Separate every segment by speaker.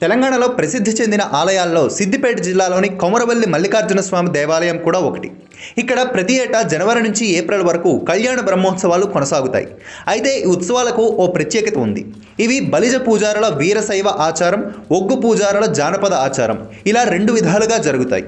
Speaker 1: తెలంగాణలో ప్రసిద్ధి చెందిన ఆలయాల్లో సిద్దిపేట జిల్లాలోని కొమరవల్లి మల్లికార్జున స్వామి దేవాలయం కూడా ఒకటి. ఇక్కడ ప్రతి ఏటా జనవరి నుంచి ఏప్రిల్ వరకు కళ్యాణ బ్రహ్మోత్సవాలు కొనసాగుతాయి. అయితే ఈ ఉత్సవాలకు ఓ ప్రత్యేకత ఉంది. ఇవి బలిజ పూజారుల వీరశైవ ఆచారం ఒగ్గు పూజారుల జానపద ఆచారం. ఇలా రెండు విధాలుగా జరుగుతాయి.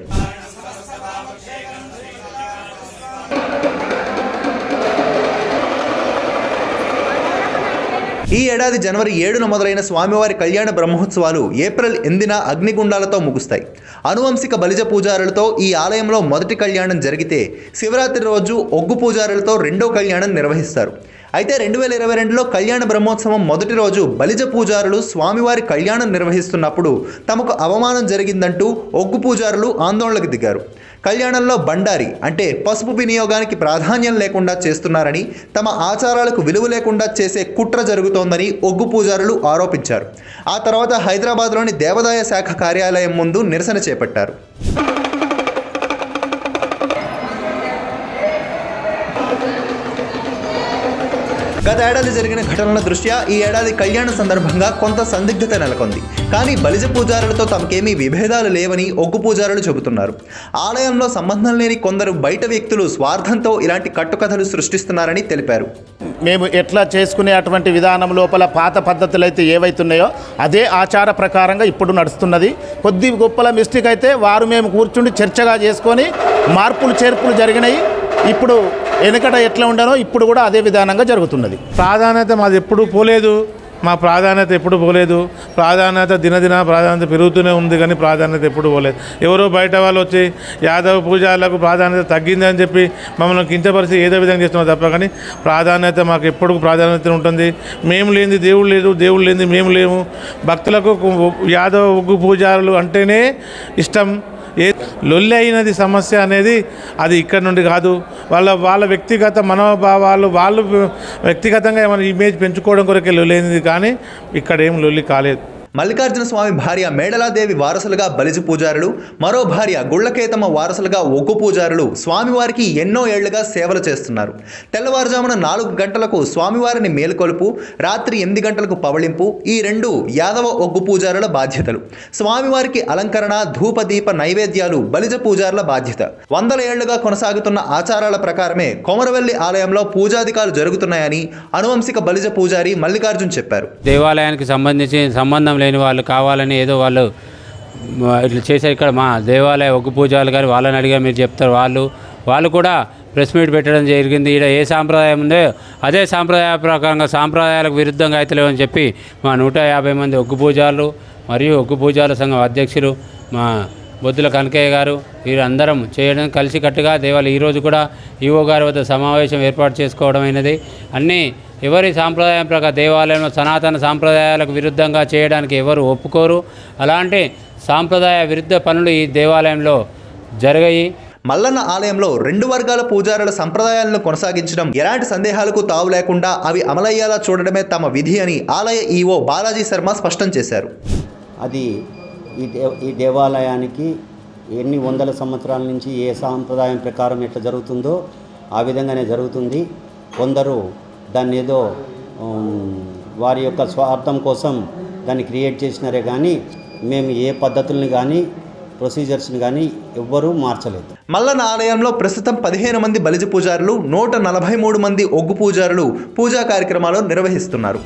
Speaker 1: ఈ ఏడాది జనవరి ఏడున మొదలైన స్వామివారి కళ్యాణ బ్రహ్మోత్సవాలు ఏప్రిల్ ఎనిమిదిన అగ్నిగుండాలతో ముగుస్తాయి. అనువంశిక బలిజ పూజారులతో ఈ ఆలయంలో మొదటి కళ్యాణం జరిగితే శివరాత్రి రోజు ఒగ్గు పూజారులతో రెండో కళ్యాణం నిర్వహిస్తారు. అయితే రెండు వేల ఇరవై రెండులో కళ్యాణ బ్రహ్మోత్సవం మొదటి రోజు బలిజ పూజారులు స్వామివారి కళ్యాణం నిర్వహిస్తున్నప్పుడు తమకు అవమానం జరిగిందంటూ ఒగ్గు పూజారులు ఆందోళనకు దిగారు. కళ్యాణంలో బండారి అంటే పసుపు వినియోగానికి ప్రాధాన్యం లేకుండా చేస్తున్నారని తమ ఆచారాలకు విలువ లేకుండా చేసే కుట్ర జరుగుతోందని ఒగ్గు పూజారులు ఆరోపించారు. ఆ తర్వాత హైదరాబాద్లోని దేవాదాయ శాఖ కార్యాలయం ముందు నిరసన చేపట్టారు. గత ఏడాది జరిగిన ఘటనల దృష్ట్యా ఈ ఏడాది కళ్యాణ సందర్భంగా కొంత సందిగ్ధత నెలకొంది. కానీ బలిజ పూజారులతో తమకేమీ విభేదాలు లేవని ఒగ్గు పూజారులు చెబుతున్నారు. ఆలయంలో సంబంధం లేని కొందరు బయట వ్యక్తులు స్వార్థంతో ఇలాంటి కట్టుకథలు సృష్టిస్తున్నారని తెలిపారు.
Speaker 2: మేము ఎట్లా చేసుకునే అటువంటి విధానం లోపల పాత పద్ధతులు అయితే ఏవైతున్నాయో అదే ఆచార ప్రకారంగా ఇప్పుడు నడుస్తున్నది. కొద్ది గొప్పల మిస్టేక్ అయితే వారు మేము కూర్చుండి చర్చగా చేసుకొని మార్పులు చేర్పులు జరిగినాయి. ఇప్పుడు వెనుకట ఎట్లా ఉండనో ఇప్పుడు కూడా అదే విధానంగా జరుగుతున్నది.
Speaker 3: ప్రాధాన్యత మాది ఎప్పుడు పోలేదు. మా ప్రాధాన్యత ఎప్పుడు పోలేదు. ప్రాధాన్యత దినదిన ప్రాధాన్యత పెరుగుతూనే ఉంది కానీ ప్రాధాన్యత ఎప్పుడు పోలేదు. ఎవరో బయట వాళ్ళు వచ్చి యాదవ పూజారులకు ప్రాధాన్యత తగ్గిందని చెప్పి మమ్మల్ని కించపరిచి ఏదో విధంగా చేస్తున్నాం తప్ప కానీ ప్రాధాన్యత మాకు ఎప్పుడు ప్రాధాన్యత ఉంటుంది. మేము లేనిది దేవుడు లేదు దేవుడు లేనిది మేము లేము. భక్తులకు యాదవ ఉగ్గు పూజారులు అంటేనే ఇష్టం. ఏ లొల్లి అయినది సమస్య అనేది అది ఇక్కడ నుండి కాదు. వాళ్ళ వాళ్ళ వ్యక్తిగత మనోభావాలు వాళ్ళు వ్యక్తిగతంగా ఏమైనా ఇమేజ్ పెంచుకోవడం కొరకే లొల్లి అయినది కానీ ఇక్కడ ఏం లొల్లి కాలేదు.
Speaker 1: మల్లికార్జున స్వామి భార్య మేడలాదేవి వారసులుగా బలిజ పూజారులు మరో భార్య గుళ్ళకేతమ్మ వారసులుగా ఒగ్గు పూజారులు స్వామివారికి ఎన్నో ఏళ్ళుగా సేవలు చేస్తున్నారు. తెల్లవారుజామున నాలుగు గంటలకు స్వామివారిని మేలుకొలుపు రాత్రి ఎనిమిది గంటలకు పవళింపు ఈ రెండు యాదవ ఒగ్గు పూజారుల బాధ్యతలు. స్వామివారికి అలంకరణ ధూపదీప నైవేద్యాలు బలిజ పూజారుల బాధ్యత. వందల ఏళ్ళుగా కొనసాగుతున్న ఆచారాల ప్రకారమే కొమరవెల్లి ఆలయంలో పూజాధికాలు జరుగుతున్నాయని అనువంశిక బలిజ పూజారి మల్లికార్జున్ చెప్పారు.
Speaker 4: దేవాలయానికి సంబంధించి సంబంధం లేని వాళ్ళు కావాలని ఏదో వాళ్ళు ఇట్లా చేశారు ఇక్కడ మా దేవాలయ ఒగ్గు పూజలు కానీ వాళ్ళని అడిగా మీరు చెప్తారు వాళ్ళు వాళ్ళు కూడా ప్రెస్ మీట్ పెట్టడం జరిగింది. ఇక్కడ ఏ సాంప్రదాయం ఉందో అదే సాంప్రదాయ ప్రకారంగా సాంప్రదాయాలకు విరుద్ధంగా అయితలేవని చెప్పి మా నూట యాభై మంది ఒగ్గు పూజలు మరియు ఒగ్గు పూజల సంఘం అధ్యక్షులు మా బొద్దుల కనకయ్య గారు వీరందరం చేయడం కలిసికట్టుగా దేవాలయం ఈరోజు కూడా ఈవో గారి వద్ద సమావేశం ఏర్పాటు చేసుకోవడం అయినది. అన్నీ ఎవరి సాంప్రదాయం ప్రకారం దేవాలయంలో సనాతన సాంప్రదాయాలకు విరుద్ధంగా చేయడానికి ఎవరు ఒప్పుకోరు? అలాంటి సాంప్రదాయ విరుద్ధ పనులు ఈ దేవాలయంలో జరిగాయి.
Speaker 1: మల్లన్న ఆలయంలో రెండు వర్గాల పూజారుల సంప్రదాయాలను కొనసాగించడం ఎలాంటి సందేహాలకు తావు లేకుండా అవి అమలయ్యేలా చూడడమే తమ విధి అని ఆలయ ఈవో బాలాజీ శర్మ స్పష్టం చేశారు.
Speaker 5: అది ఈ దే ఈ దేవాలయానికి ఎన్ని వందల సంవత్సరాల నుంచి ఏ సాంప్రదాయం ప్రకారం ఎట్లా జరుగుతుందో ఆ విధంగానే జరుగుతుంది. కొందరు దాన్ని ఏదో వారి యొక్క స్వార్థం కోసం దాన్ని క్రియేట్ చేసినారే కానీ మేము ఏ పద్ధతుల్ని కానీ ప్రొసీజర్స్ని కానీ ఎవ్వరూ మార్చలేదు.
Speaker 1: మల్లన్న ఆలయంలో ప్రస్తుతం పదిహేను మంది బలిజ పూజారులు నూట నలభై మూడు మంది ఒగ్గు పూజారులు పూజా కార్యక్రమాలు నిర్వహిస్తున్నారు.